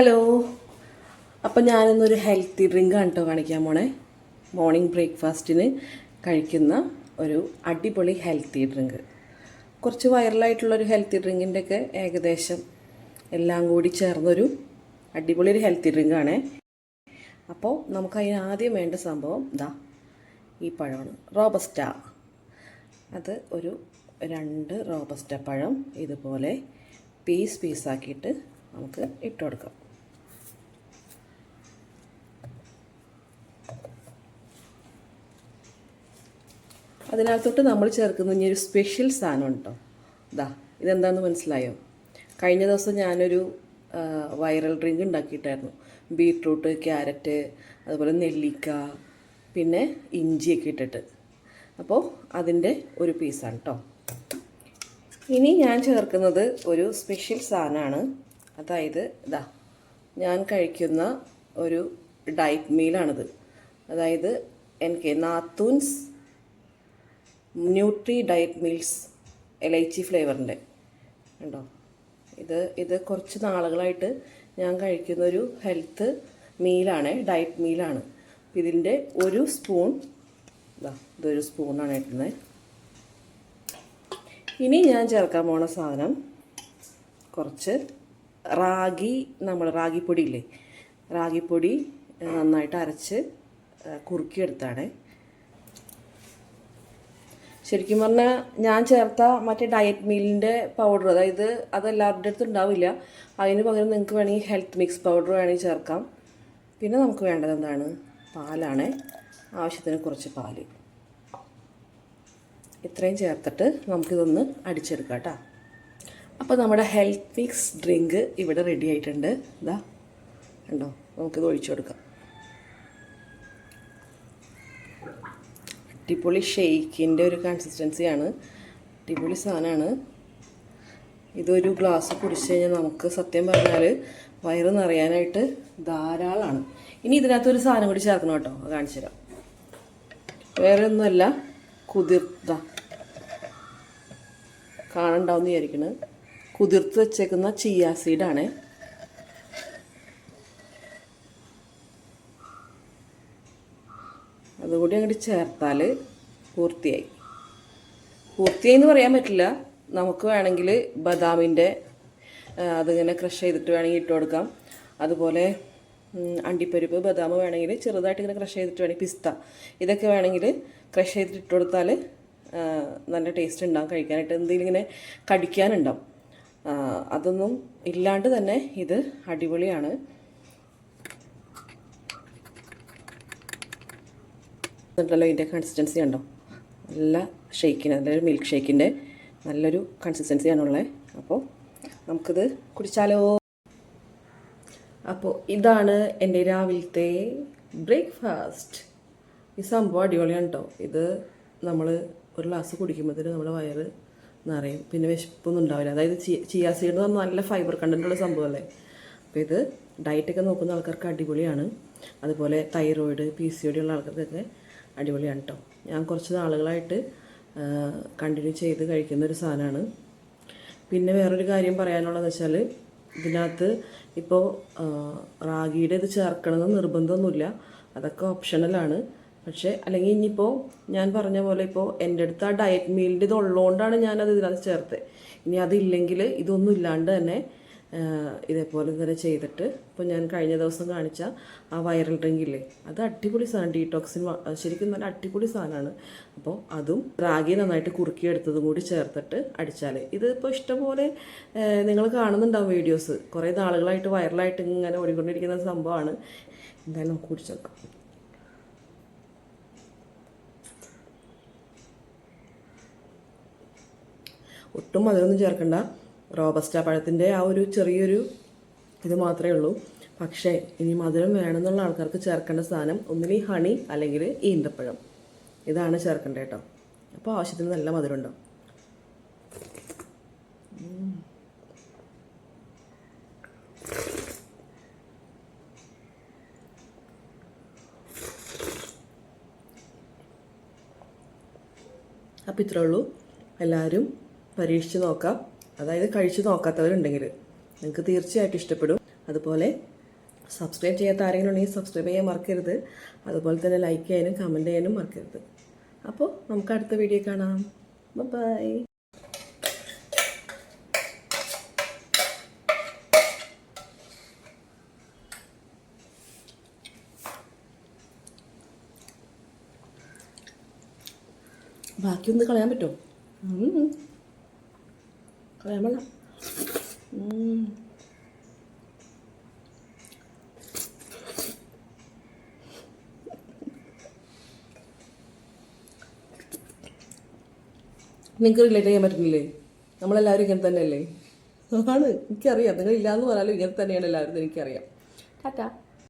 Hello അപ്പം ഞാനിന്നൊരു healthy drink ആണ് കാണിക്കാൻ പോണേ. മോർണിംഗ് ബ്രേക്ക്ഫാസ്റ്റിന് കഴിക്കുന്ന ഒരു അടിപൊളി ഹെൽത്തി ഡ്രിങ്ക് കുറച്ച് വൈറലായിട്ടുള്ളൊരു ഹെൽത്തി ഡ്രിങ്കിന്റെ ഒക്കെ ഏകദേശം എല്ലാം കൂടി ചേർന്നൊരു അടിപൊളി ഒരു ഹെൽത്തി ഡ്രിങ്ക് ആണേ. അപ്പോൾ നമുക്ക് അതിന് ആദ്യം വേണ്ട സംഭവം ഇതാ ഈ പഴമാണ്. റോബസ്റ്റ. അത് ഒരു രണ്ട് റോബസ്റ്റ പഴം ഇതുപോലെ പീസ് പീസാക്കിയിട്ട് നമുക്ക് ഇട്ട് കൊടുക്കാം. അതിനകത്തോട്ട് നമ്മൾ ചേർക്കുന്ന ഇനി ഒരു സ്പെഷ്യൽ സാധനം ഉണ്ടോ? ഇതാ ഇതെന്താണെന്ന് മനസ്സിലായോ? കഴിഞ്ഞ ദിവസം ഞാനൊരു വൈറൽ ഡ്രിങ്ക് ഉണ്ടാക്കിയിട്ടായിരുന്നു. ബീട്രൂട്ട് ക്യാരറ്റ് അതുപോലെ നെല്ലിക്ക പിന്നെ ഇഞ്ചിയൊക്കെ ഇട്ടിട്ട്. അപ്പോൾ അതിന്റെ ഒരു പീസാണ് കേട്ടോ ഇനി ഞാൻ ചേർക്കുന്നത് ഒരു സ്പെഷ്യൽ സാധനമാണ്. അതായത് ഇതാ ഞാൻ കഴിക്കുന്ന ഒരു ഡയറ്റ് മീലാണിത് അതായത് എനിക്ക് നാത്തൂൻസ് ന്യൂട്രി ഡയറ്റ് മീൽസ് എലൈച്ചി ഫ്ലേവറിന്റെ ഉണ്ടോ ഇത് ഇത് കുറച്ച് നാളുകളായിട്ട് ഞാൻ കഴിക്കുന്നൊരു ഹെൽത്ത് മീലാണ് ഡയറ്റ് മീലാണ് ഇതിന്റെ ഒരു സ്പൂൺ ഇതാ ഇതൊരു സ്പൂണാണ് ഇട്ടുന്നത് ഇനി ഞാൻ ചേർക്കാൻ പോണ സാധനം കുറച്ച് റാഗി നമ്മൾ റാഗിപ്പൊടി ഇല്ലേ? റാഗിപ്പൊടി നന്നായിട്ട് അരച്ച് കുറുക്കിയെടുത്താണ്. ശരിക്കും പറഞ്ഞാൽ ഞാൻ ചേർത്ത മറ്റേ ഡയറ്റ് മീലിന്റെ പൗഡർ അതായത് അത് എല്ലാവരുടെ അടുത്തും ഉണ്ടാവില്ല. അതിന് പകരം നിങ്ങൾക്ക് വേണമെങ്കിൽ ഹെൽത്ത് മിക്സ് പൗഡർ വേണമെങ്കിൽ ചേർക്കാം. പിന്നെ നമുക്ക് വേണ്ടത് എന്താണ്? പാലാണ്. ആവശ്യത്തിന് കുറച്ച് പാൽ. ഇത്രയും ചേർത്തിട്ട് നമുക്കിതൊന്ന് അടിച്ചെടുക്കാം കേട്ടോ. അപ്പോൾ നമ്മുടെ ഹെൽത്ത് മിക്സ് ഡ്രിങ്ക് ഇവിടെ റെഡി ആയിട്ടുണ്ട്. ഇതാ കണ്ടോ? നമുക്കിത് ഒഴിച്ചു കൊടുക്കാം. അടിപൊളി ഷെയ്ക്കിന്റെ ഒരു കൺസിസ്റ്റൻസിയാണ്. അടിപൊളി സാധനമാണ്. ഇതൊരു ഗ്ലാസ് കുടിച്ച് കഴിഞ്ഞാൽ നമുക്ക് സത്യം പറഞ്ഞാൽ വയറ് നിറയാനായിട്ട് ധാരാളമാണ് ഇനി ഇതിനകത്തൊരു സാധനം കൂടി ചേർക്കണം കേട്ടോ. കാണിച്ചു തരാം. വേറെ ഒന്നുമല്ല കുതിർത്ത. കാണണ്ടാവും വിചാരിക്കണ്. കുതിർത്ത് വെച്ചേക്കുന്ന ചിയ സീഡാണ് അതുകൂടി അങ്ങോട്ട് ചേർത്താൽ പൂർത്തിയായി. പൂർത്തിയായി എന്ന് പറയാൻ പറ്റില്ല. നമുക്ക് വേണമെങ്കിൽ ബദാമിന്റെ അതിങ്ങനെ ക്രഷ് ചെയ്തിട്ട് വേണമെങ്കിൽ ഇട്ട് കൊടുക്കാം. അതുപോലെ അണ്ടിപ്പരിപ്പ് ബദാം വേണമെങ്കിൽ ചെറുതായിട്ട് ഇങ്ങനെ ക്രഷ് ചെയ്തിട്ട് വേണമെങ്കിൽ പിസ്ത ഇതൊക്കെ വേണമെങ്കിൽ ക്രഷ് ചെയ്തിട്ട് ഇട്ട് കൊടുത്താൽ നല്ല ടേസ്റ്റ് ഉണ്ടാകും കഴിക്കാനായിട്ട്. എന്തെങ്കിലും ഇങ്ങനെ കടിക്കാനുണ്ടാവും. അതൊന്നും ഇല്ലാണ്ട് തന്നെ ഇത് അടിപൊളിയാണ്. ഉണ്ടല്ലോ ഇതിന്റെ കൺസിസ്റ്റൻസി ഉണ്ടോ നല്ല ഷേക്കിന് നല്ലൊരു മിൽക്ക് ഷേക്കിന്റെ നല്ലൊരു കൺസിസ്റ്റൻസിയാണുള്ളത് അപ്പോൾ നമുക്കിത് കുടിച്ചാലോ? അപ്പോൾ ഇതാണ് എന്റെ രാവിലത്തെ ബ്രേക്ക്ഫാസ്റ്റ് ഈ സംഭവം അടിപൊളിയാണ് കേട്ടോ ഇത് നമ്മൾ ഒരു ഗ്ലാസ് കുടിക്കുമ്പോഴത്തേന് നമ്മുടെ വയറ് നിറയും. പിന്നെ വിശപ്പൊന്നും ഉണ്ടാവില്ല. അതായത് ചിയാ സീഡ് എന്ന് പറഞ്ഞാൽ നല്ല ഫൈബർ കണ്ടന്റുള്ള സംഭവമല്ലേ അപ്പോൾ ഇത് ഡയറ്റൊക്കെ നോക്കുന്ന ആൾക്കാർക്ക് അടിപൊളിയാണ്. അതുപോലെ thyroid P C O D ഉള്ള ആൾക്കാർക്കൊക്കെ അടിപൊളിയാണ് കേട്ടോ ഞാൻ കുറച്ച് നാളുകളായിട്ട് കണ്ടിന്യൂ ചെയ്ത് കഴിക്കുന്ന ഒരു സാധനമാണ് പിന്നെ വേറൊരു കാര്യം പറയാനുള്ളതെന്ന് വെച്ചാൽ ഇതിനകത്ത് ഇപ്പോൾ റാഗിയുടെ ഇത് ചേർക്കണമെന്ന് നിർബന്ധമൊന്നുമില്ല. അതൊക്കെ ഓപ്ഷണലാണ് പക്ഷേ അല്ലെങ്കിൽ ഇനിയിപ്പോൾ ഞാൻ പറഞ്ഞ പോലെ ഇപ്പോൾ എന്റെ അടുത്ത് ആ ഡയറ്റ് മീലിന്റെ ഇത് ഉള്ളതുകൊണ്ടാണ് ഞാനത് ഇതിനകത്ത് ചേർത്തത് ഇനി അതില്ലെങ്കിൽ ഇതൊന്നും ഇല്ലാണ്ട് തന്നെ ഇതേപോലെ തന്നെ ചെയ്തിട്ട് ഇപ്പോൾ ഞാൻ കഴിഞ്ഞ ദിവസം കാണിച്ച ആ വൈറൽ ഡ്രിങ്ക് ഇല്ലേ അത് അടിപൊളി സാധനം ഡീടോക്സിൻ ശരിക്കും നല്ല അടിപൊളി സാധനമാണ്. അപ്പോൾ അതും റാഗി നന്നായിട്ട് കുറുക്കിയെടുത്തതും കൂടി ചേർത്തിട്ട് അടിച്ചാൽ ഇതിപ്പോൾ ഇഷ്ടംപോലെ നിങ്ങൾ കാണുന്നുണ്ടാവും വീഡിയോസ് കുറേ നാളുകളായിട്ട് വൈറലായിട്ട് ഇങ്ങനെ ഓടിക്കൊണ്ടിരിക്കുന്ന സംഭവമാണ്. എന്തായാലും നമുക്ക് കുടിച്ചു നോക്കാം ഒട്ടും മധുരമൊന്നും ചേർക്കണ്ട. റോബസ്റ്റ പഴത്തിന്റെ ആ ഒരു ചെറിയൊരു ഇത് മാത്രമേ ഉള്ളൂ. പക്ഷേ ഇനി മധുരം വേണമെന്നുള്ള ആൾക്കാർക്ക് ചേർക്കേണ്ട സാധനം ഒന്നിൽ ഹണി അല്ലെങ്കിൽ ഈന്തപ്പഴം. ഇതാണ് ചേർക്കേണ്ടത് കേട്ടോ. അപ്പോൾ ആവശ്യത്തിന് നല്ല മധുരം ഉണ്ടാവും. അപ്പോൾ ഇത്രേ ഉള്ളൂ. എല്ലാവരും പരീക്ഷിച്ച് നോക്കാം. അതായത് കഴിച്ചു നോക്കാത്തവരുണ്ടെങ്കിൽ നിങ്ങൾക്ക് തീർച്ചയായിട്ടും ഇഷ്ടപ്പെടും. അതുപോലെ സബ്സ്ക്രൈബ് ചെയ്യാത്ത ആരെങ്കിലും ഉണ്ടെങ്കിൽ സബ്സ്ക്രൈബ് ചെയ്യാൻ മറക്കരുത്. അതുപോലെ തന്നെ ലൈക്ക് ചെയ്യാനും കമന്റ് ചെയ്യാനും മറക്കരുത്. അപ്പോൾ നമുക്ക് അടുത്ത വീഡിയോ കാണാം. ബൈ ഉം. നിങ്ങൾക്ക് റിലേറ്റ് ചെയ്യാൻ പറ്റുന്നില്ലേ? നമ്മളെല്ലാവരും ഇങ്ങനെ തന്നെയല്ലേ? ആണ്. എനിക്കറിയാം. നിങ്ങൾ ഇല്ലാന്ന് പറഞ്ഞാലും ഇങ്ങനെ തന്നെയാണ് എല്ലാവരും എനിക്കറിയാം. ടാറ്റാ.